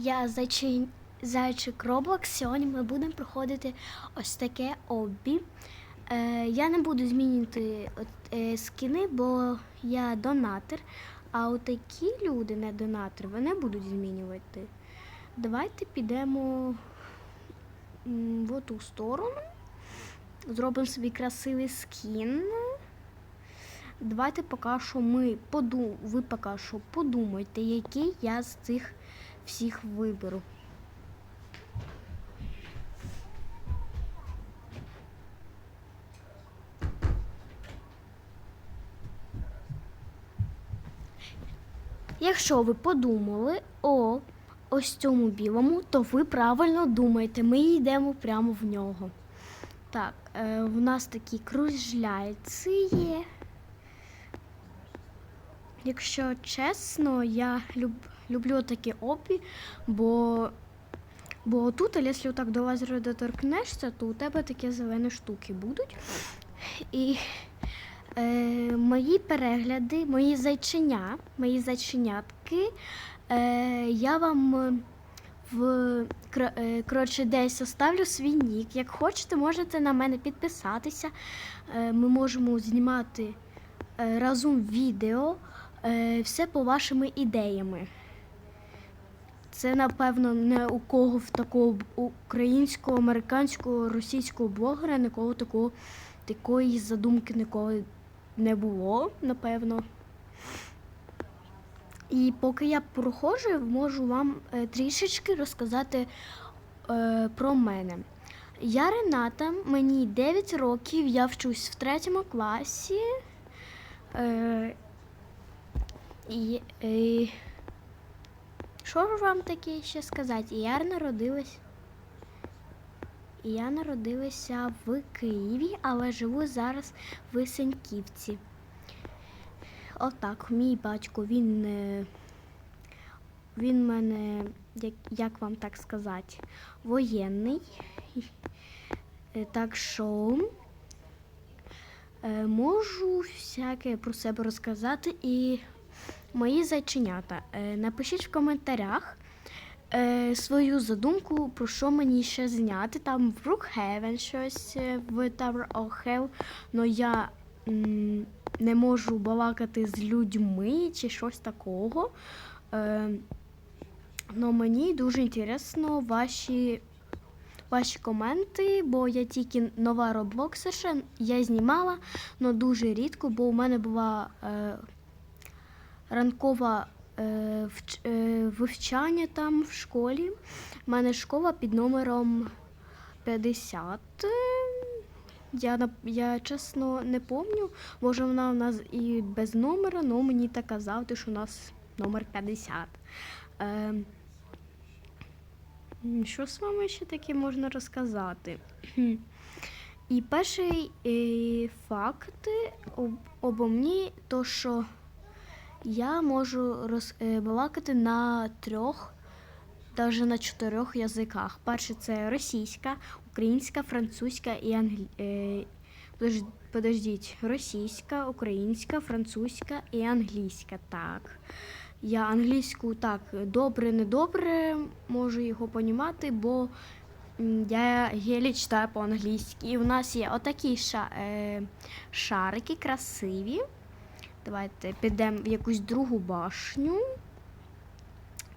Я зайчий, зайчик Roblox. Сьогодні ми будемо проходити ось таке оббі. Е, я не буду змінювати е, скіни, бо я донатор. А от такі люди, не донатори, вони будуть змінювати. Давайте підемо в ту сторону. Зробимо собі красивий скін. Давайте поки що ми поду... ви поки що подумайте, який я з цих всіх виберу. Якщо ви подумали о ось цьому білому, то ви правильно думаєте, ми йдемо прямо в нього. Так, е, в нас такі кружляйці є. Якщо чесно, я люб, люблю такі обі, бо, бо тут, якщо так до лазера доторкнешся, то у тебе такі зелені штуки будуть. І е, мої перегляди, мої зайченя, мої зайченятки, е, я вам е, в е, коротше, десь оставлю свій нік. Як хочете, можете на мене підписатися. Е, ми можемо знімати разом відео. Все по вашими ідеями. Це, напевно, не у кого в такого українського, американського, російського блогера ніколи такого, такої задумки ніколи не було, напевно. І поки я проходжу, можу вам е, трішечки розказати е, про мене. Я Рената, мені 9 років, я вчусь в третьому класі. Е, і, е, що ж вам таке ще сказати? Я народилась. Я народилася в Києві, але живу зараз в Сеньківці. Отак, мій батько, він, е, він мене, як, як вам так сказати, воєнний. Е, Так що е, можу всяке про себе розказати і мої зайченята. Е, Напишіть в коментарях е, свою задумку, про що мені ще зняти. Там в Brookhaven щось е, в Tower of Hell, але я не можу балакати з людьми чи щось такого. Но мені дуже інтересно ваші, ваші коменти, бо я тільки нова роблоксерша, я знімала, але дуже рідко, бо у мене була ранкова е, вч, вивчання там в школі. У мене школа під номером 50. Е, Я, я чесно не пам'ятаю. Може, вона у нас і без номера, але мені так казав, що у нас номер 50. Е, що з вами ще таке можна розказати? І перший е, факт об, обо мені, то що я можу роз, е, на трьох, навіть на чотирьох язиках. Перший це російська, українська, французька і англі... е, подождіть, російська, українська, французька і англійська. Так. Я англійську так добре, недобре можу його понімати, бо я єлі читаю по-англійськи. І в нас є отакі е, шарики красиві. Давайте підемо в якусь другу башню.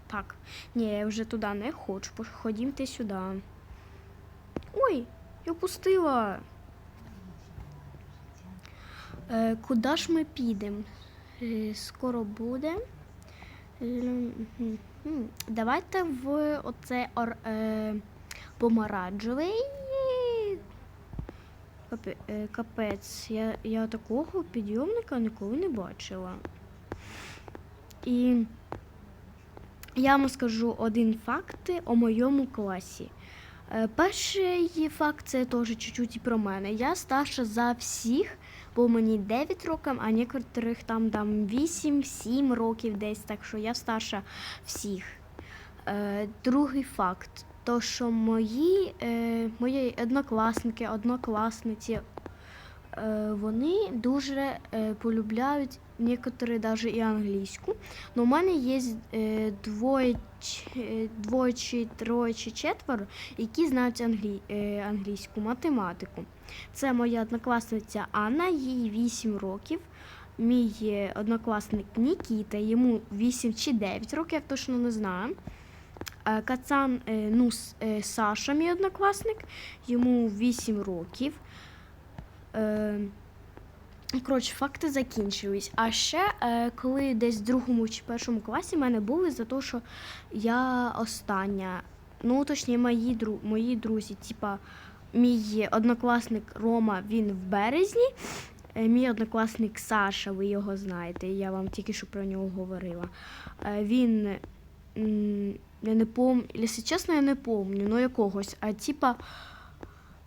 Так, ні, я вже туди не хочу. Ходімте сюди. Ой, я пустила. Е, куди ж ми підемо? Е, скоро буде. Е, мгм. Давайте в оце е, помаранчевий. Е, Капець, я, я такого підйомника ніколи не бачила. І я вам скажу один факт о моєму класі. Е, Перший факт це теж чуть-чуть і про мене. Я старша за всіх, бо мені 9 років, а некоторих там, там 8-7 років десь, так що я старша всіх. Е, Другий факт, то що мої, е, мої однокласники, однокласниці, е, вони дуже е, полюбляють некоторі навіть і англійську. Но у мене є е, двоє двоє чи троє чи четверо, які знають англі... е, англійську математику. Це моя однокласниця Анна, їй 8 років. Мій е, однокласник Нікіта, йому 8 чи 9 років, я точно не знаю. Е, Кацан е, ну, е, Саша, мій однокласник, йому 8 років. Коротше, факти закінчились. А ще, коли десь в другому чи першому класі мене були за те, що я остання. Ну, точніше, мої, дру... мої друзі, типа, мій однокласник Рома, він в березні. Мій однокласник Саша, ви його знаєте, я вам тільки що про нього говорила. Він, я не пам'ятаю, якщо чесно, я не пам'ятаю, ну якогось. А типа,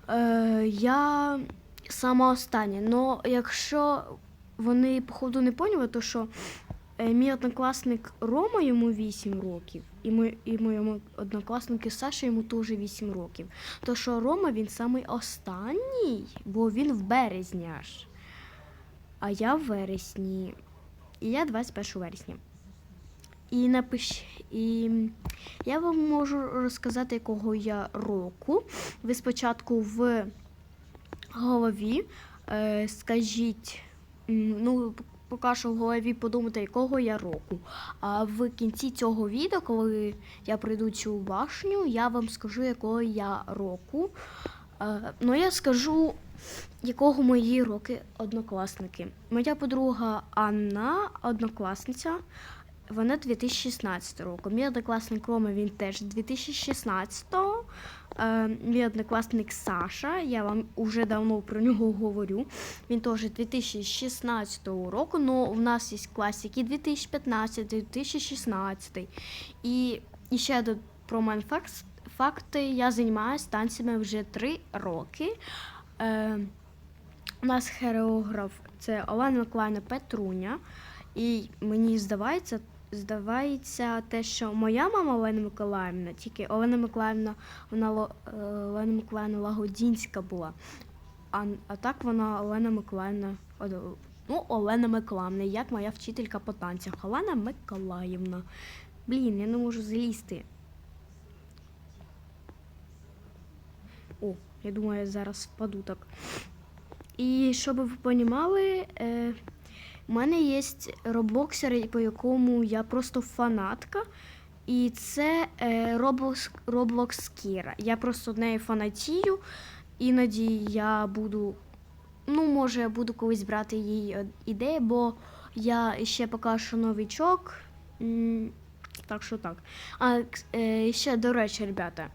е, я сама остання. Ну, якщо вони, походу, не поняли, то що е, мій однокласник Рома йому 8 років, і, ми, і моєму однокласнику Саша йому теж 8 років. То що Рома він самий останній, бо він в березні аж. А я в вересні. І я 21 вересня. І напиш... і я вам можу розказати, якого я року. Ви спочатку в голові е, скажіть, ну, поки що в голові подумайте, якого я року. А в кінці цього відео, коли я прийду цю башню, я вам скажу, якого я року. Е, ну, я скажу, якого мої роки однокласники. Моя подруга Анна, однокласниця, вона 2016 року. Мій однокласник Рома, він теж 2016-го. Е, мій однокласник Саша, я вам уже давно про нього говорю. Він теж 2016 року. Ну, в нас є класики 2015, 2016. І, і ще до- про мене факт, факти. Я займаюся танцями вже 3 роки. Е, у нас хореограф це Олена Миколаївна Петруня. І мені здається, здається те, що моя мама Олена Миколаївна, тільки Олена Миколаївна, вона е, Олена Миколаївна Лагодінська була. А, а так вона Олена Миколаївна. Ну, Олена Миколаївна, як моя вчителька по танцях. Олена Миколаївна. Блін, я не можу злізти. О, я думаю, я зараз впаду так. І щоб ви розуміли, е, у мене є роблоксер, по якому я просто фанатка. І це е, Roblox, Roblox Kira. Я просто нею фанатію. Іноді я буду, ну, може, я буду колись брати її е, ідеї, бо я ще поки що новичок. Так що так. А е, ще, до речі, ребята,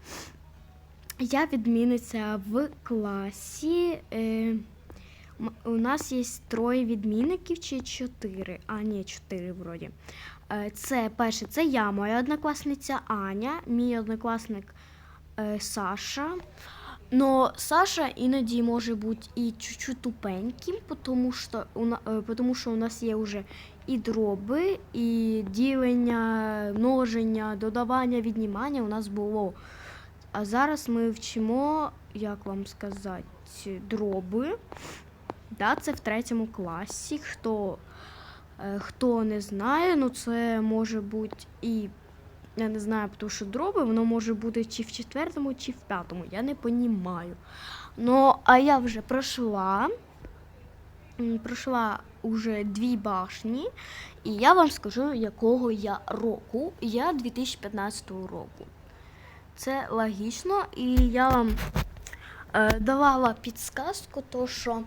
я відмінниця в класі. Е, У нас є троє відмінників чи чотири. А, ні, чотири вроді. Е, Це перше, це я, моя однокласниця Аня, мій однокласник е, Саша. Но Саша іноді може бути і чуть-чуть тупеньким, тому що, у на- е, тому що у нас є вже і дроби, і ділення, множення, додавання, віднімання у нас було. А зараз ми вчимо, як вам сказати, дроби. Да, це в третьому класі. Хто, е, хто не знає, ну це може бути і. Я не знаю, тому що дроби, воно може бути чи в четвертому, чи в п'ятому. Я не понімаю. Ну, а я вже пройшла. Пройшла уже дві башні, і я вам скажу, якого я року. Я 2015 року. Це логічно, і я вам давала підсказку, то що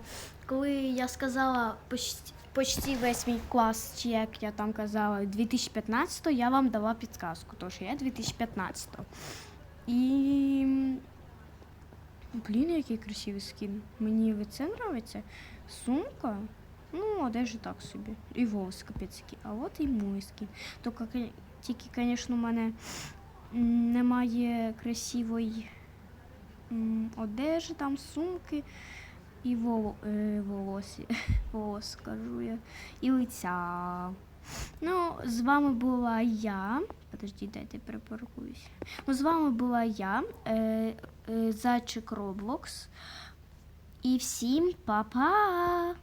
коли я сказала почти, почти весь мій клас, чи як я там казала, 2015, я вам дала підсказку, то що я 2015. І. Блін, який красивий скін. Мені це нравиться? Сумка? Ну, одежа так собі. І волос капець. А от і мій скін. Тільки, звісно, у мене немає красивої одежі, там сумки і воло, е, волосі, волос, скажу я, і лиця. Ну, з вами була я. Подожди, дайте перепаркуюсь. Ну, з вами була я, е, е, Зайчик Роблокс. І всім па-па!